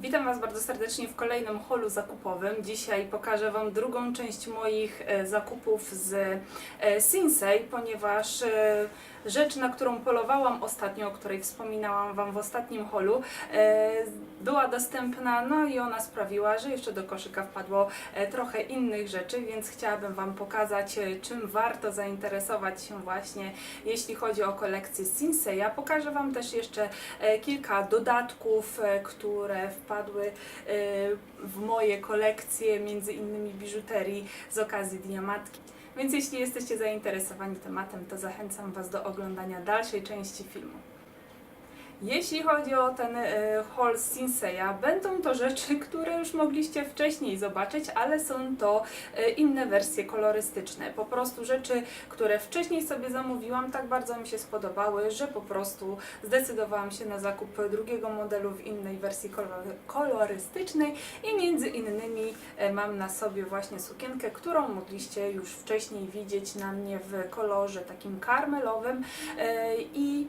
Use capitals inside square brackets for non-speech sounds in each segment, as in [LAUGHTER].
Witam Was bardzo serdecznie w kolejnym holu zakupowym. Dzisiaj pokażę Wam drugą część moich e, zakupów z e, Sinsei, ponieważ e, rzecz, na którą polowałam ostatnio, o której wspominałam Wam w ostatnim holu, e, była dostępna, no i ona sprawiła, że jeszcze do koszyka wpadło e, trochę innych rzeczy, więc chciałabym Wam pokazać, e, czym warto zainteresować się właśnie, jeśli chodzi o kolekcję Sinseya. Pokażę Wam też jeszcze kilka dodatków, które wpadły w moje kolekcje, między innymi biżuterii z okazji Dnia Matki. Więc jeśli jesteście zainteresowani tematem, to zachęcam Was do oglądania dalszej części filmu. Jeśli chodzi o ten e, haul Sinseya, będą to rzeczy, [LAUGHS] które już mogliście wcześniej zobaczyć, ale są to e, inne wersje kolorystyczne. Po prostu rzeczy, które wcześniej sobie zamówiłam, tak bardzo mi się spodobały, że po prostu zdecydowałam się na zakup drugiego modelu w innej wersji kolor- kolorystycznej i między innymi e, mam na sobie właśnie sukienkę, którą mogliście już wcześniej widzieć na mnie w kolorze takim karmelowym i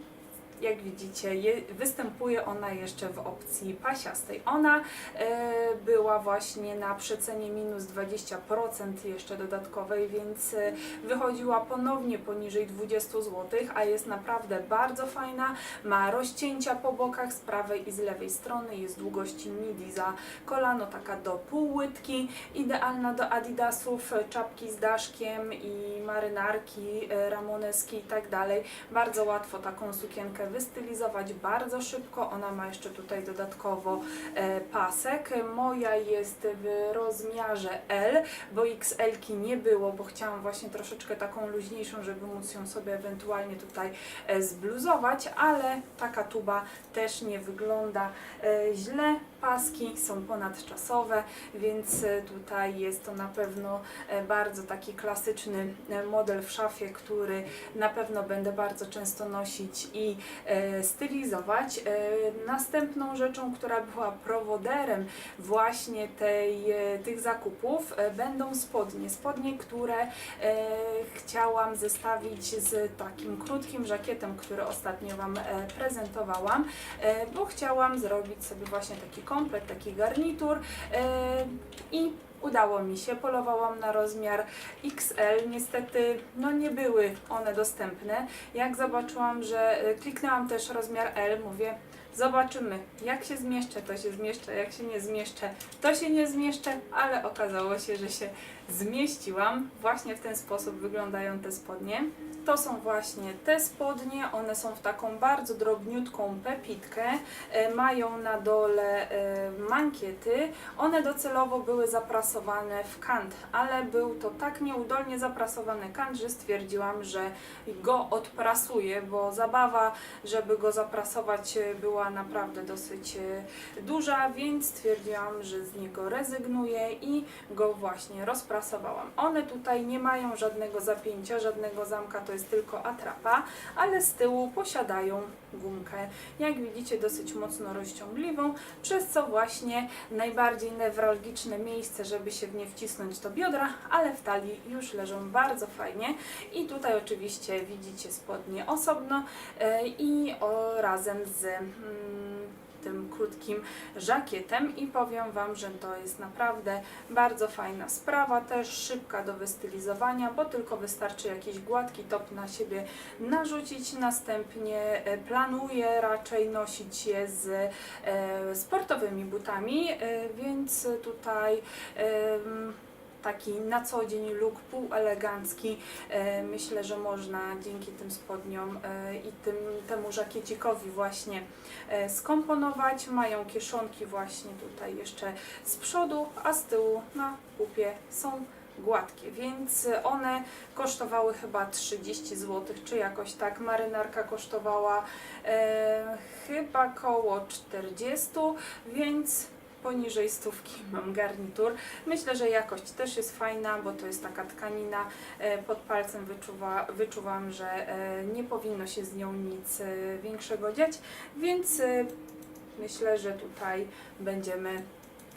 jak widzicie, je, występuje ona jeszcze w opcji pasiastej. Ona e, była właśnie na przecenie minus 20% jeszcze dodatkowej, więc e, wychodziła ponownie poniżej 20 zł, a jest naprawdę bardzo fajna. Ma rozcięcia po bokach z prawej i z lewej strony, jest długości midi za kolano, taka do półłytki, idealna do adidasów, czapki z daszkiem i marynarki, e, ramoneski i tak dalej. Bardzo łatwo taką sukienkę wystylizować, bardzo szybko. Ona ma jeszcze tutaj dodatkowo e, pasek. Moja jest w rozmiarze L, bo XL-ki nie było, bo chciałam właśnie troszeczkę taką luźniejszą, żeby móc ją sobie ewentualnie tutaj e, zbluzować, ale taka tuba też nie wygląda e, źle. Paski są ponadczasowe, więc e, tutaj jest to na pewno e, bardzo taki klasyczny e, model w szafie, który na pewno będę bardzo często nosić i stylizować. Następną rzeczą, która była prowoderem właśnie tej, tych zakupów, będą spodnie. Spodnie, które chciałam zestawić z takim krótkim żakietem, który ostatnio Wam prezentowałam, bo chciałam zrobić sobie właśnie taki komplet, taki garnitur e, i Udało mi się, polowałam na rozmiar XL. Niestety, no nie były one dostępne. Jak zobaczyłam, że e, kliknęłam też rozmiar L, mówię, zobaczymy, jak się zmieszczę, to się zmieszczę, jak się nie zmieszczę, to się nie zmieszczę, ale okazało się, że się zmieściłam. Właśnie w ten sposób wyglądają te spodnie. To są właśnie te spodnie, one są w taką bardzo drobniutką pepitkę, e, mają na dole e, mankiety. One docelowo były zaprasowane w kant, ale był to tak nieudolnie zaprasowany kant, że stwierdziłam, że go odprasuję, bo zabawa, żeby go zaprasować e, była naprawdę dosyć duża, więc stwierdziłam, że z niego rezygnuję i go właśnie One tutaj nie mają żadnego zapięcia, żadnego zamka, to jest tylko atrapa, ale z tyłu posiadają gumkę, jak widzicie dosyć mocno rozciągliwą, przez co właśnie najbardziej newralgiczne miejsce, żeby się w nie wcisnąć to biodra, ale w talii już leżą bardzo fajnie. I tutaj oczywiście widzicie spodnie osobno e, i razem z mm, tym krótkim żakietem i powiem Wam, że to jest naprawdę bardzo fajna sprawa, też szybka do wystylizowania, bo tylko wystarczy jakiś gładki top na siebie narzucić, następnie e, planuję raczej nosić je z e, sportowymi butami, e, więc tutaj taki na co dzień look półelegancki. E, myślę, że można dzięki tym spodniom e, i tym, temu żakiecikowi właśnie e, skomponować. Mają kieszonki właśnie tutaj jeszcze z przodu, a z tyłu na pupie są gładkie, więc one kosztowały chyba 30 zł, czy jakoś tak. Marynarka kosztowała e, chyba koło 40, więc poniżej stówki mam garnitur. Myślę, że jakość też jest fajna, bo to jest taka tkanina. E, Pod palcem wyczuwa, wyczuwam, że e, nie powinno się z nią nic e, większego dziać, więc myślę, że tutaj będziemy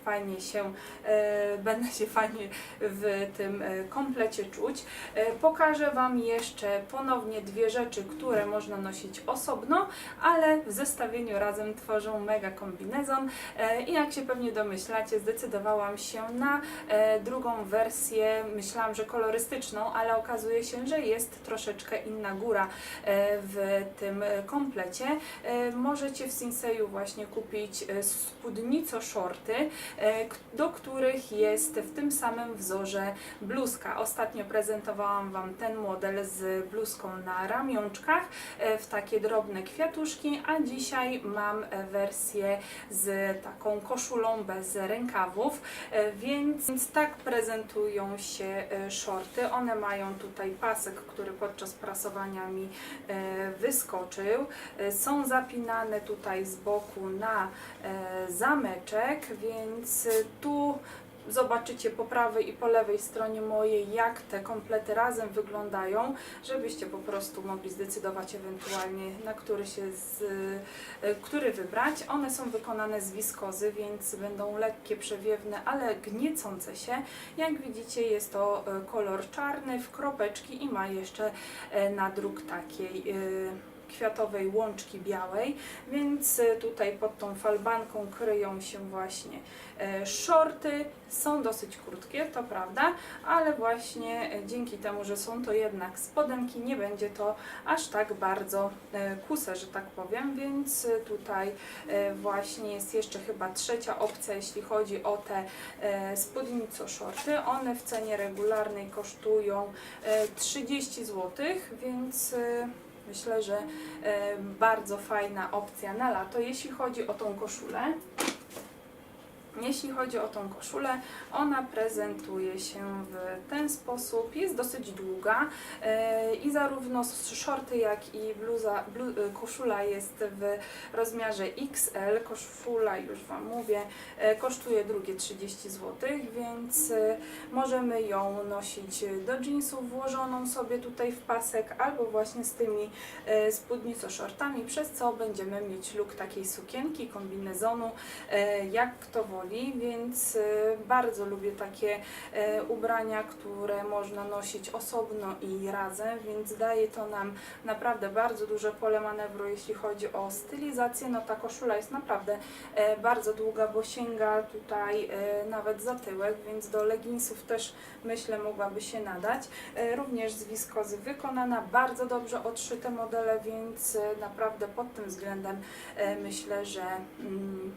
fajnie się, e, będę się fajnie w tym e, komplecie czuć. E, pokażę Wam jeszcze ponownie dwie rzeczy, które można nosić osobno, ale w zestawieniu razem tworzą mega kombinezon i jak się pewnie domyślacie, zdecydowałam się na drugą wersję, myślałam, że kolorystyczną, ale okazuje się, że jest troszeczkę inna góra w tym komplecie. Możecie w Sinseju właśnie kupić e, e, do których jest w tym samym wzorze bluzka. Ostatnio prezentowałam Wam ten model z bluzką na ramionczkach e, w takie drobne kwiatuszki, a dzisiaj mam e, wersję z taką koszulą bez rękawów, więc, tak prezentują się shorty. One mają tutaj pasek, który podczas prasowania mi wyskoczył. Są zapinane tutaj z boku na zameczek, więc e, tu zobaczycie po prawej i po lewej stronie mojej, jak te komplety razem wyglądają, żebyście po prostu mogli zdecydować ewentualnie, na który się z, e, który wybrać. One są wykonane z wiskozy, więc będą lekkie, przewiewne, ale gniecące się. Jak widzicie, jest to e, kolor czarny w kropeczki i ma jeszcze nadruk takiej kwiatowej łączki białej, więc e, tutaj pod tą falbanką kryją się właśnie e, shorty. Są dosyć krótkie, to prawda, ale właśnie e, dzięki temu, że są to jednak spodenki, nie będzie to aż tak bardzo e, kuse, że tak powiem, więc e, tutaj właśnie jest jeszcze chyba trzecia opcja, jeśli chodzi o te e, spódnico shorty. One w cenie regularnej kosztują e, 30 zł, więc e, myślę, że bardzo fajna opcja na lato. Jeśli chodzi o tą koszulę, jeśli chodzi o tą koszulę, ona prezentuje się w ten sposób. Jest dosyć długa e, i zarówno shorty, jak i bluza, blu, e, koszula jest w rozmiarze XL. Koszula, już Wam mówię, e, kosztuje drugie 30 zł, więc możemy ją nosić do jeansów włożoną sobie tutaj w pasek albo właśnie z tymi e, spódnico shortami, przez co będziemy mieć look takiej sukienki, kombinezonu, jak kto woli, więc e, bardzo lubię takie e, ubrania, które można nosić osobno i razem, więc daje to nam naprawdę bardzo duże pole manewru, jeśli chodzi o stylizację. No ta koszula jest naprawdę e, bardzo długa, bo sięga tutaj nawet za tyłek, więc do leginsów też myślę mogłaby się nadać. Również z wiskozy wykonana, bardzo dobrze odszyte modele, więc naprawdę pod tym względem myślę, że mm,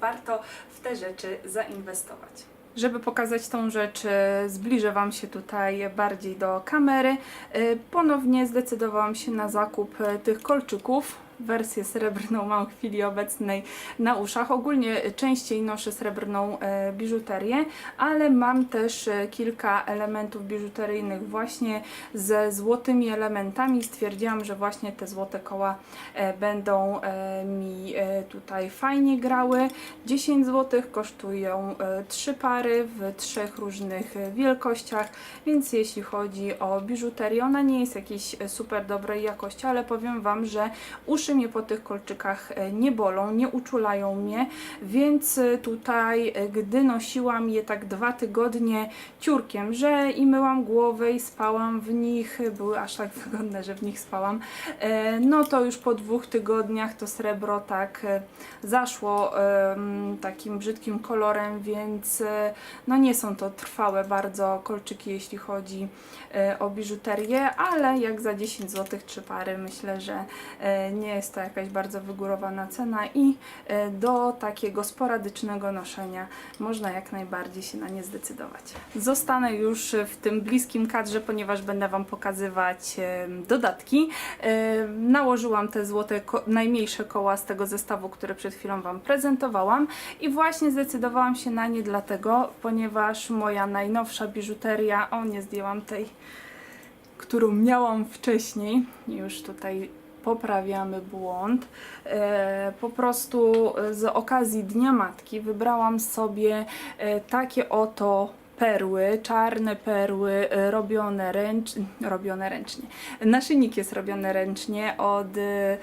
warto w te rzeczy zainwestować. Żeby pokazać tą rzecz, e, zbliżę Wam się tutaj bardziej do kamery. E, Ponownie zdecydowałam się na zakup e, tych kolczyków. Wersję srebrną mam w chwili obecnej na uszach. Ogólnie częściej noszę srebrną e, biżuterię, ale mam też e, kilka elementów biżuteryjnych właśnie ze złotymi elementami. Stwierdziłam, że właśnie te złote koła e, będą mi tutaj fajnie grały. 10 zł kosztują e, trzy pary w trzech różnych wielkościach, więc jeśli chodzi o biżuterię, ona nie jest jakiejś super dobrej jakości, ale powiem Wam, że uszy mnie po tych kolczykach e, nie bolą, nie uczulają mnie, więc e, tutaj, e, gdy nosiłam je tak dwa tygodnie ciurkiem, że i myłam głowę i spałam w nich, były aż tak [LAUGHS] wygodne, że w nich spałam, no to już po dwóch tygodniach to srebro tak zaszło takim brzydkim kolorem, więc no nie są to trwałe bardzo kolczyki, jeśli chodzi o biżuterię, ale jak za 10 zł trzy pary, myślę, że nie jest to jakaś bardzo wygórowana cena i e, do takiego sporadycznego noszenia można jak najbardziej się na nie zdecydować. Zostanę już w tym bliskim kadrze, ponieważ będę Wam pokazywać e, dodatki. E, Nałożyłam te złote, najmniejsze koła z tego zestawu, który przed chwilą Wam prezentowałam i właśnie zdecydowałam się na nie dlatego, ponieważ moja najnowsza biżuteria, o nie zdjęłam tej, którą miałam wcześniej, już tutaj poprawiamy błąd. E, po prostu z okazji Dnia Matki wybrałam sobie e, takie oto perły, czarne perły e, robione, ręcz, robione ręcznie. Naszyjnik jest robiony ręcznie od e,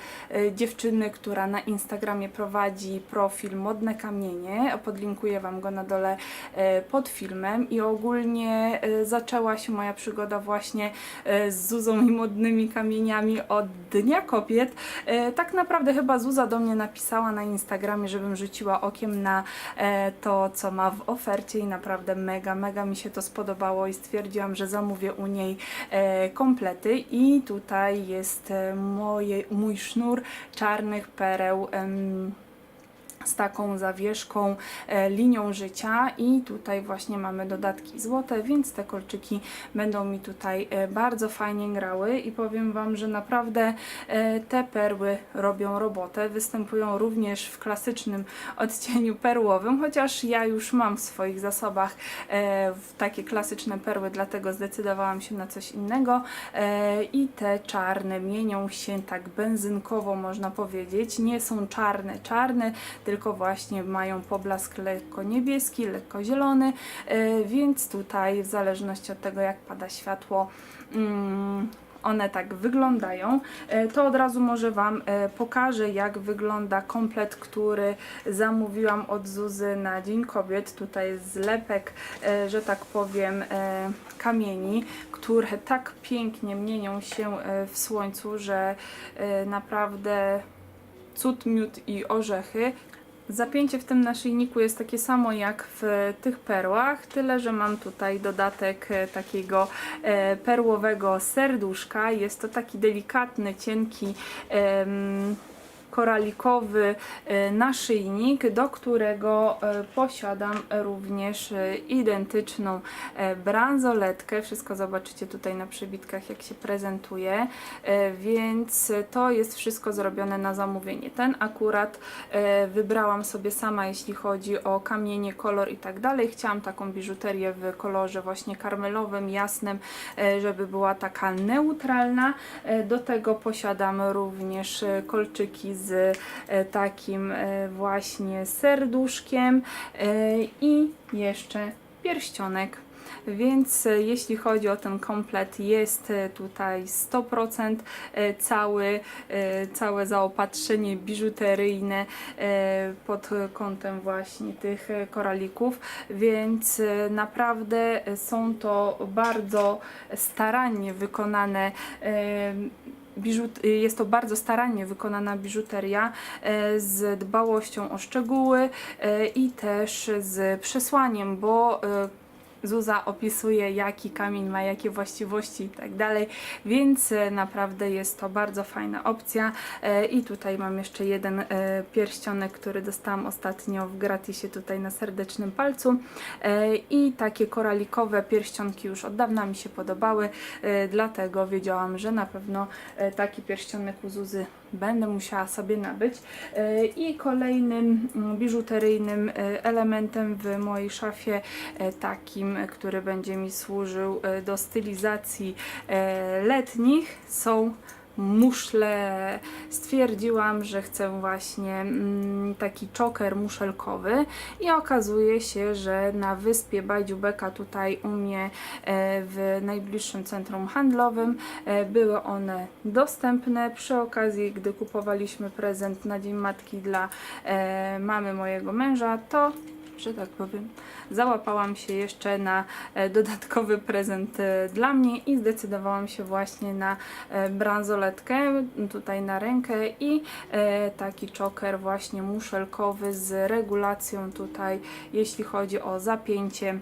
dziewczyny, która na Instagramie prowadzi profil Modne Kamienie. Podlinkuję Wam go na dole e, pod filmem i ogólnie e, zaczęła się moja przygoda właśnie e, z Zuzą i modnymi kamieniami od Dnia Kobiet. E, Tak naprawdę chyba Zuza do mnie napisała na Instagramie, żebym rzuciła okiem na e, to, co ma w ofercie i naprawdę mega, mega mi się to spodobało i stwierdziłam, że zamówię u niej e, komplety i tutaj jest e, moje, mój sznur czarnych pereł. Z taką zawieszką, e, linią życia i tutaj właśnie mamy dodatki złote, więc te kolczyki będą mi tutaj e, bardzo fajnie grały i powiem Wam, że naprawdę e, te perły robią robotę. Występują również w klasycznym odcieniu perłowym, chociaż ja już mam w swoich zasobach takie klasyczne perły, dlatego zdecydowałam się na coś innego i te czarne mienią się tak benzynkowo można powiedzieć. Nie są czarne, czarne, tylko właśnie mają poblask lekko niebieski, lekko zielony, e, więc tutaj w zależności od tego jak pada światło mm, one tak wyglądają, e, to od razu może Wam e, pokażę, jak wygląda komplet, który zamówiłam od Zuzy na Dzień Kobiet. Tutaj jest zlepek, że tak powiem, kamieni, które tak pięknie mienią się w słońcu, że naprawdę cud, miód i orzechy. Zapięcie w tym naszyjniku jest takie samo jak w tych perłach, tyle że mam tutaj dodatek e, takiego e, perłowego serduszka. Jest to taki delikatny, cienki koralikowy e, naszyjnik, do którego e, posiadam również e, identyczną bransoletkę. Wszystko zobaczycie tutaj na przybitkach, jak się prezentuje, więc to jest wszystko zrobione na zamówienie. Ten akurat wybrałam sobie sama, jeśli chodzi o kamienie, kolor i tak dalej. Chciałam taką biżuterię w kolorze właśnie karmelowym, jasnym, żeby była taka neutralna. Do tego posiadam również kolczyki z e, takim e, właśnie serduszkiem e, i jeszcze pierścionek. Więc jeśli chodzi o ten komplet, jest tutaj 100% e, cały, całe zaopatrzenie biżuteryjne pod kątem właśnie tych koralików, więc naprawdę są to bardzo starannie wykonane jest to bardzo starannie wykonana biżuteria e, z dbałością o szczegóły e, i też z przesłaniem, bo e, Zuza opisuje, jaki kamień ma jakie właściwości i tak dalej, więc e, naprawdę jest to bardzo fajna opcja. E, I tutaj mam jeszcze jeden e, pierścionek, który dostałam ostatnio w gratisie tutaj na serdecznym palcu. I takie koralikowe pierścionki już od dawna mi się podobały, dlatego wiedziałam, że na pewno taki pierścionek u Zuzy będę musiała sobie nabyć. E, I kolejnym mm, biżuteryjnym e, elementem w mojej szafie, e, takim, który będzie mi służył do stylizacji letnich, są muszle. Stwierdziłam, że chcę właśnie mm, taki czoker muszelkowy i okazuje się, że na wyspie Bajdziubeka tutaj u mnie e, w najbliższym centrum handlowym e, były one dostępne. Przy okazji, gdy kupowaliśmy prezent na Dzień Matki dla e, mamy mojego męża, to że tak powiem, załapałam się jeszcze na e, dodatkowy prezent e, dla mnie i zdecydowałam się właśnie na e, bransoletkę tutaj na rękę i taki czoker właśnie muszelkowy z regulacją tutaj, jeśli chodzi o zapięcie.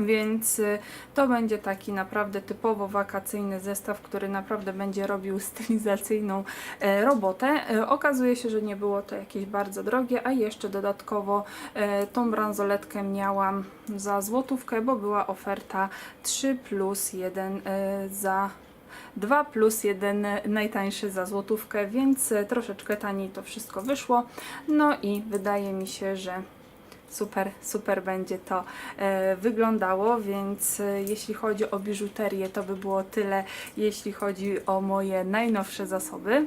Więc y, to będzie taki naprawdę typowo wakacyjny zestaw, który naprawdę będzie robił stylizacyjną e, robotę. E, Okazuje się, że nie było to jakieś bardzo drogie, a jeszcze dodatkowo e, tą bransoletkę miałam za złotówkę, bo była oferta 3 plus 1 e, za 2 plus 1 najtańszy za złotówkę, więc troszeczkę taniej to wszystko wyszło. No i wydaje mi się, że super, super będzie to e, wyglądało, więc e, jeśli chodzi o biżuterię, to by było tyle, jeśli chodzi o moje najnowsze zasoby.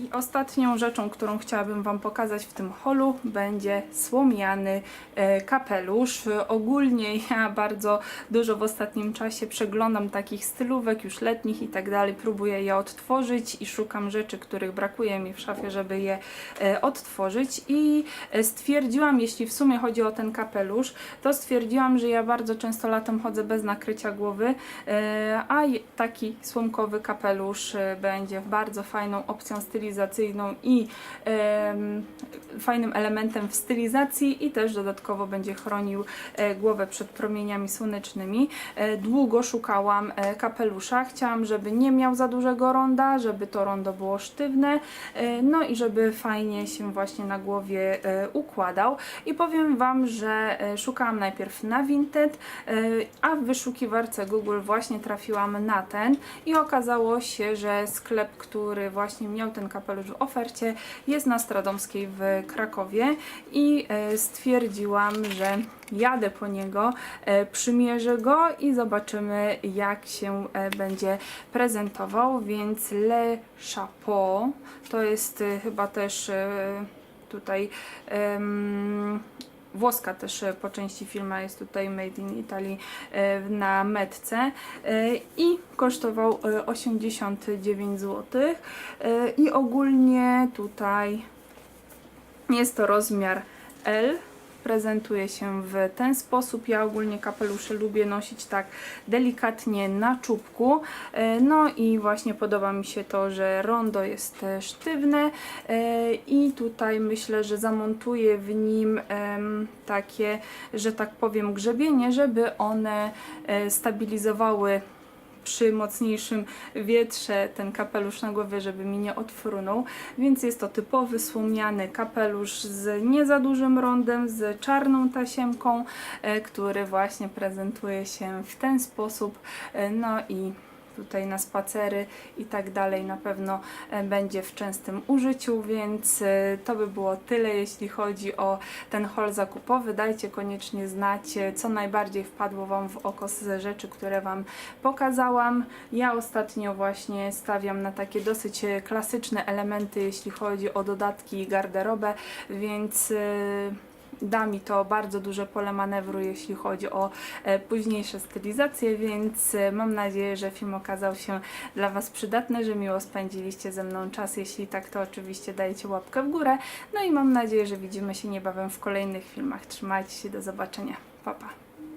I ostatnią rzeczą, którą chciałabym Wam pokazać w tym holu będzie słomiany e, kapelusz. Ogólnie [LAUGHS] ja bardzo dużo w ostatnim czasie przeglądam takich stylówek już letnich i tak dalej, próbuję je odtworzyć i szukam rzeczy, których brakuje mi w szafie, żeby je e, odtworzyć. I e, stwierdziłam, jeśli w sumie chodzi o ten kapelusz, to stwierdziłam, że ja bardzo często latem chodzę bez nakrycia głowy, a taki słomkowy kapelusz będzie bardzo fajną opcją stylizacyjną i em, fajnym elementem w stylizacji i też dodatkowo będzie chronił e, głowę przed promieniami słonecznymi. E, Długo szukałam e, kapelusza, chciałam, żeby nie miał za dużego ronda, żeby to rondo było sztywne, e, no i żeby fajnie się właśnie na głowie e, układał. I powiem Wam, że e, szukałam najpierw na Vinted, e, a w wyszukiwarce Google właśnie trafiłam na ten i okazało się, że sklep, który właśnie miał ten kapelusz w ofercie jest na Stradomskiej w Krakowie i e, stwierdziłam, że jadę po niego, e, przymierzę go i zobaczymy jak się e, będzie prezentował, więc Le Chapeau to jest chyba też tutaj em, włoska też e, po części firma jest tutaj Made in Italy e, na metce e, i kosztował e, 89 zł i ogólnie tutaj jest to rozmiar L prezentuje się w ten sposób. Ja ogólnie kapelusze lubię nosić tak delikatnie na czubku. E, No i właśnie podoba mi się to, że rondo jest sztywne e, i tutaj myślę, że zamontuję w nim takie, że tak powiem, grzebienie, żeby one e, stabilizowały przy mocniejszym wietrze ten kapelusz na głowie, żeby mi nie odfrunął. Więc jest to typowy słomiany kapelusz z nie za dużym rondem, z czarną tasiemką, e, który właśnie prezentuje się w ten sposób. E, No i tutaj na spacery i tak dalej na pewno e, będzie w częstym użyciu, więc e, to by było tyle, jeśli chodzi o ten haul zakupowy. Dajcie koniecznie znać, e, co najbardziej wpadło Wam w oko z rzeczy, które Wam pokazałam. Ja ostatnio właśnie stawiam na takie dosyć klasyczne elementy, jeśli chodzi o dodatki i garderobę, więc da mi to bardzo duże pole manewru, jeśli chodzi o e, późniejsze stylizacje, więc e, mam nadzieję, że film okazał się dla Was przydatny, że miło spędziliście ze mną czas. Jeśli tak, to oczywiście dajcie łapkę w górę. No i mam nadzieję, że widzimy się niebawem w kolejnych filmach. Trzymajcie się, do zobaczenia. Pa, pa.